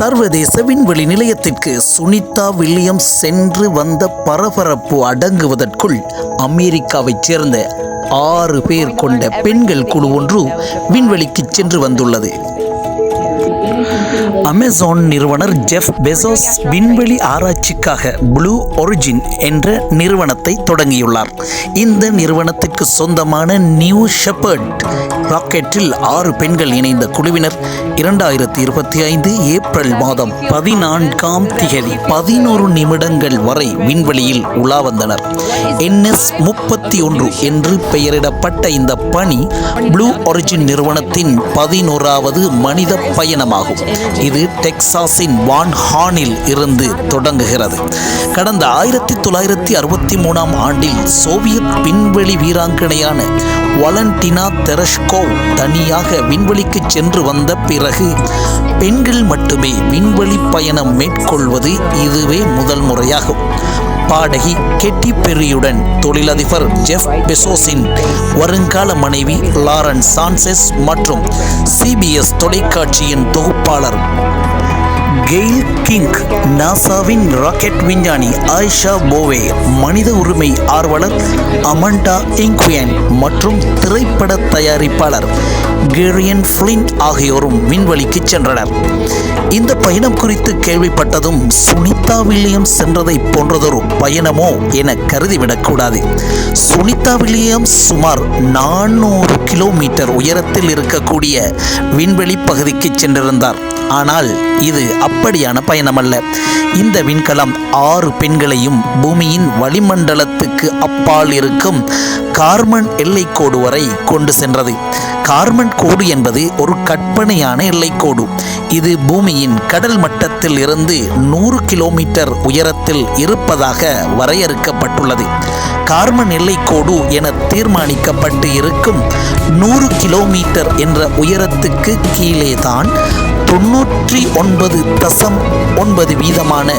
சர்வதேச விண்வெளி நிலையத்திற்கு சுனிதா வில்லியம்ஸ் சென்று வந்த பரபரப்பு அடங்குவதற்குள் அமெரிக்காவைச் சேர்ந்த ஆறு பேர் கொண்ட பெண்கள் குழு ஒன்று விண்வெளிக்கு சென்று வந்துள்ளது. அமேசான் நிறுவனர் ஜெஃப் பெசோஸ் விண்வெளி ஆராய்ச்சிக்காக ப்ளூ ஒரிஜின் என்ற நிறுவனத்தை தொடங்கியுள்ளார். இந்த நிறுவனத்திற்கு சொந்தமான நியூ ஷெப்பர்ட் ராக்கெட்டில் ஆறு பெண்கள் இணைந்த குழுவினர் இரண்டாயிரத்தி இருபத்தி ஐந்து ஏப்ரல் மாதம் பதினான்காம் திகதி பதினோரு நிமிடங்கள் வரை விண்வெளியில் உலா வந்தனர். என்எஸ் முப்பத்தி ஒன்று என்று பெயரிடப்பட்ட இந்த பணி ப்ளூ ஒரிஜின் நிறுவனத்தின் பதினோராவது மனித பயணமாகும். இது டெக்சாஸின் வான் ஹானில் இருந்து தொடங்குகிறது. கடந்த ஆயிரத்தி தொள்ளாயிரத்தி அறுபத்தி மூணாம் ஆண்டில் சோவியத் விண்வெளி வீராங்கனையான வலண்டினா தெரஷ்கோவ் தனியாக விண்வெளிக்கு சென்று வந்த பிறகு பெண்கள் மட்டுமே விண்வெளி பயணம் மேற்கொள்வது இதுவே முதல் முறையாகும். பாடகி கெட்டி பெர்ரியுடன் தொழிலதிபர் ஜெஃப் பெசோஸின் வருங்கால மனைவி லாரன் சான்செஸ் மற்றும் சிபிஎஸ் தொலைக்காட்சியின் தொகுப்பாளர் கெயில் கிங் நாசாவின் ராக்கெட் விஞ்ஞானி ஆயிஷா போவே மனித உரிமை ஆர்வலர் அமண்டா இங்க்வியன் மற்றும் திரைப்பட தயாரிப்பாளர் கேரியன் ஃபிளின் ஆகியோரும் விண்வெளிக்கு சென்றனர். இந்த பயணம் குறித்து கேள்விப்பட்டதும் சுனிதா வில்லியம்ஸ் சென்றதை போன்றதொரு பயணமோ என கருதிவிடக்கூடாது சுனிதா வில்லியம்ஸ் சுமார் நானூறு கிலோமீட்டர் உயரத்தில் இருக்கக்கூடிய விண்வெளி பகுதிக்கு சென்றிருந்தார். ஆனால் இது அப்படியான பயணமல்ல. இந்த விண்கலம் ஆறு பெண்களையும் பூமியின் வளிமண்டலத்துக்கு அப்பால் இருக்கும் கார்மன் எல்லைக்கோடு வரை கொண்டு சென்றது. கார்மன் கோடு என்பது ஒரு கற்பனையான எல்லைக்கோடு. இது பூமியின் கடல் மட்டத்தில் இருந்து நூறு கிலோமீட்டர் உயரத்தில் இருப்பதாக வரையறுக்கப்பட்டுள்ளது. கார்மன் எல்லைக்கோடு என தீர்மானிக்கப்பட்டு இருக்கும் நூறு கிலோமீட்டர் என்ற உயரத்துக்கு கீழே தான் தொன்னூற்றி ஒன்பது தசம் ஒன்பது வீதமான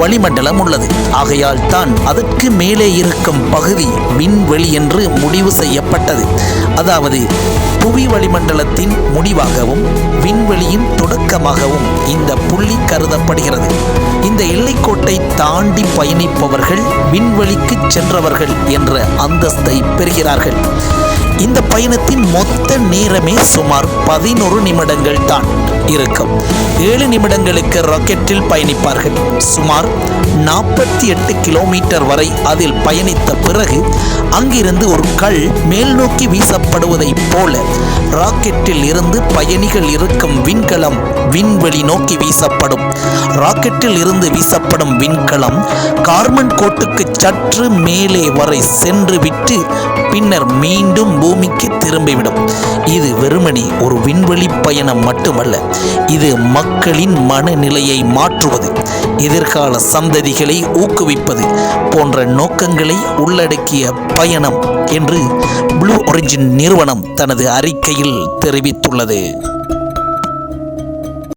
வளிமண்டலம் உள்ளது. ஆகையால் தான் அதற்கு மேலே இருக்கும் பகுதி விண்வெளி என்று முடிவு செய்யப்பட்டது. அதாவது புவி வளிமண்டலத்தின் முடிவாகவும் விண்வெளியின் தொடக்கமாகவும் இந்த புள்ளி கருதப்படுகிறது. இந்த எல்லைக்கோட்டை தாண்டி பயணிப்பவர்கள் விண்வெளிக்கு சென்றவர்கள் என்ற அந்தஸ்தை பெறுகிறார்கள். இந்த பயணத்தின் மொத்த நேரமே சுமார் பதினொரு நிமிடங்கள் தான். இருக்கும். ஏழு நிமிடங்களுக்கு ராக்கெட்டில் பயணிப்பார்கள். சுமார் நாற்பத்தி எட்டு கிலோமீட்டர் வரை அதில் பயணித்த பிறகு அங்கிருந்து ஒரு கல் மேல் நோக்கி வீசப்படுவதைப் போல ராக்கெட்டில் இருந்து பயணிகள் இருக்கும் விண்கலம் விண்வெளி நோக்கி வீசப்படும். ராக்கெட்டில் இருந்து வீசப்படும் விண்கலம் கார்மன் கோட்டுக்கு சற்று மேலே வரை சென்று விட்டு பின்னர் மீண்டும் பூமிக்கு திரும்பிவிடும். இது வெறுமனே ஒரு விண்வெளி பயணம் மட்டுமல்ல இது மக்களின் மனநிலையை மாற்றுவது எதிர்கால சந்ததிகளை ஊக்குவிப்பது போன்ற நோக்கங்களை உள்ளடக்கிய பயணம் என்று ப்ளூ ஒரிஜின் நிறுவனம் தனது அறிக்கை அறிக்கையில் தெரிவித்துள்ளது.